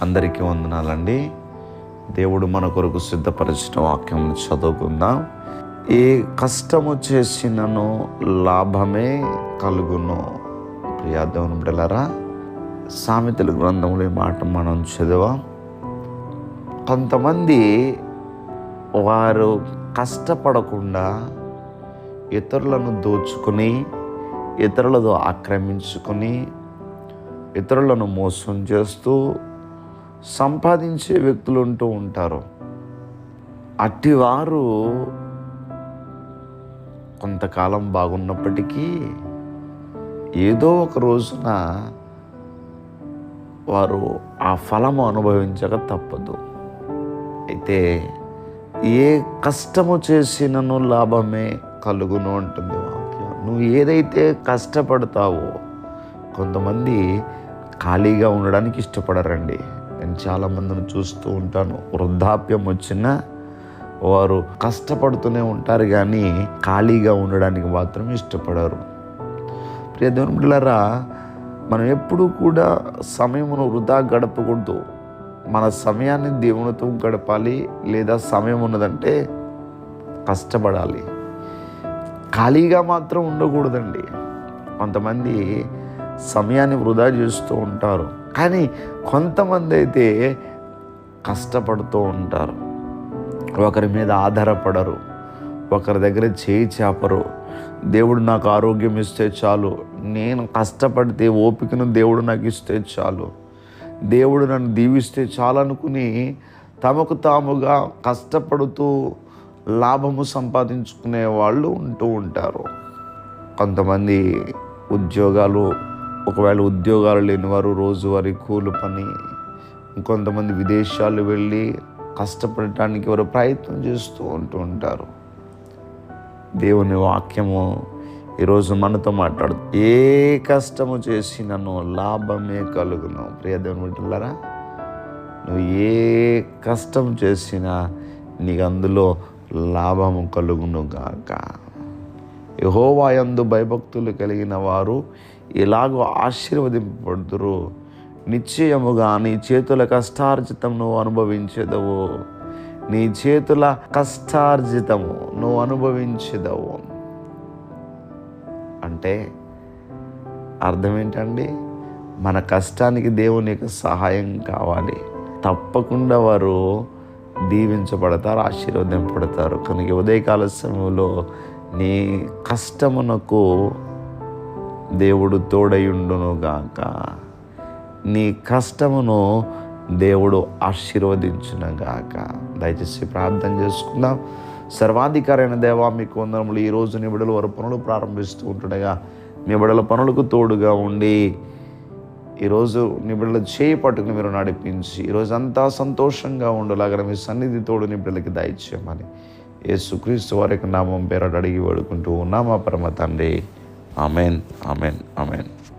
అందరికీ వందనాలండి. దేవుడు మన కొరకు సిద్ధపరిచిన వాక్యం చదువుకుందాం. ఏ కష్టము చేసినను లాభమే కలుగును. ప్రియాదేవుని బిడ్డలారా సామెతల గ్రంథంలో ఈ మాట మనం చదివాం. కొంతమంది వారు కష్టపడకుండా ఇతరులను దోచుకుని ఇతరులతో ఆక్రమించుకొని ఇతరులను మోసం చేస్తూ సంపాదించే వ్యక్తులు ఉంటూ ఉంటారు. అట్టివారు కొంతకాలం బాగున్నప్పటికీ ఏదో ఒక రోజున వారు ఆ ఫలము అనుభవించక తప్పదు. అయితే ఏ కష్టము చేసినను లాభమే కలుగును అంటుంది వాక్యం. నువ్వు ఏదైతే కష్టపడతావో కొంతమంది ఖాళీగా ఉండడానికి ఇష్టపడరండి. నేను చాలామందిని చూస్తూ ఉంటాను. వృద్ధాప్యం వచ్చినా వారు కష్టపడుతూనే ఉంటారు కానీ ఖాళీగా ఉండడానికి మాత్రం ఇష్టపడరు. ప్రియ మనం ఎప్పుడూ కూడా సమయమును వృధా గడపకూడదు. మన సమయాన్ని దేవునితో గడపాలి లేదా సమయం ఉన్నదంటే కష్టపడాలి. ఖాళీగా మాత్రం ఉండకూడదండి. కొంతమంది సమయాన్ని వృధా చేస్తూ ఉంటారు. కానీ కొంతమంది అయితే కష్టపడుతూ ఉంటారు. ఒకరి మీద ఆధారపడరు. ఒకరి దగ్గర చేయి చేపరు. దేవుడు నాకు ఆరోగ్యం ఇస్తే చాలు. నేను కష్టపడితే ఓపికను దేవుడు నాకు ఇస్తే చాలు. దేవుడు నన్ను దీవిస్తే చాలు అనుకుని తమకు తాముగా కష్టపడుతూ లాభము సంపాదించుకునే వాళ్ళు ఉంటూ ఉంటారు. కొంతమంది ఉద్యోగాలు ఒకవేళ ఉద్యోగాలు లేనివారు రోజువారి రోజువారీ కూలి పని ఇంకొంతమంది విదేశాలు వెళ్ళి కష్టపడటానికి వారు ప్రయత్నం చేస్తూ ఉంటూ ఉంటారు. దేవుని వాక్యము ఈరోజు మనతో మాట్లాడు ఏ కష్టము చేసినను లాభమే కలుగును. ప్రియ దేవుని బిడ్డలారా నువ్వు ఏ కష్టం చేసినా నీకు అందులో లాభము కలుగును గాక. యహోవాయందు భయభక్తులు కలిగిన వారు ఎలాగో ఆశీర్వదింపబడుతురు నిశ్చయముగా నీ చేతుల కష్టార్జితం నువ్వు అనుభవించదవు. నీ చేతుల కష్టార్జితము నువ్వు అనుభవించదవు. అంటే అర్థం ఏంటండి మన కష్టానికి దేవుని యొక్క సహాయం కావాలి. తప్పకుండా వారు దీవించబడతారు ఆశీర్వదింపబడతారు. కనుక ఉదయకాల సమయంలో నీ కష్టమునకు దేవుడు తోడయుండును గాక. నీ కష్టమును దేవుడు ఆశీర్వదించునగాక దయచేసి ప్రార్థన చేసుకుందాం. సర్వాధికారైన దేవా మీకు వందనములు. ఈరోజు నిబిడలు వారు పనులు ప్రారంభిస్తూ ఉంటుండగా మీ బిడల పనులకు తోడుగా ఉండి ఈరోజు నిబిడలు చేయి పట్టుకుని మీరు నడిపించి ఈరోజు అంతా సంతోషంగా ఉండలాగా మీ సన్నిధి తోడు నిబిడలకి దయచేయమని యేసుక్రీస్తు వారికి నామం పేరట అడిగి వేడుకుంటూ ఉన్నామా పరమ తండ్రి. Amen amen amen.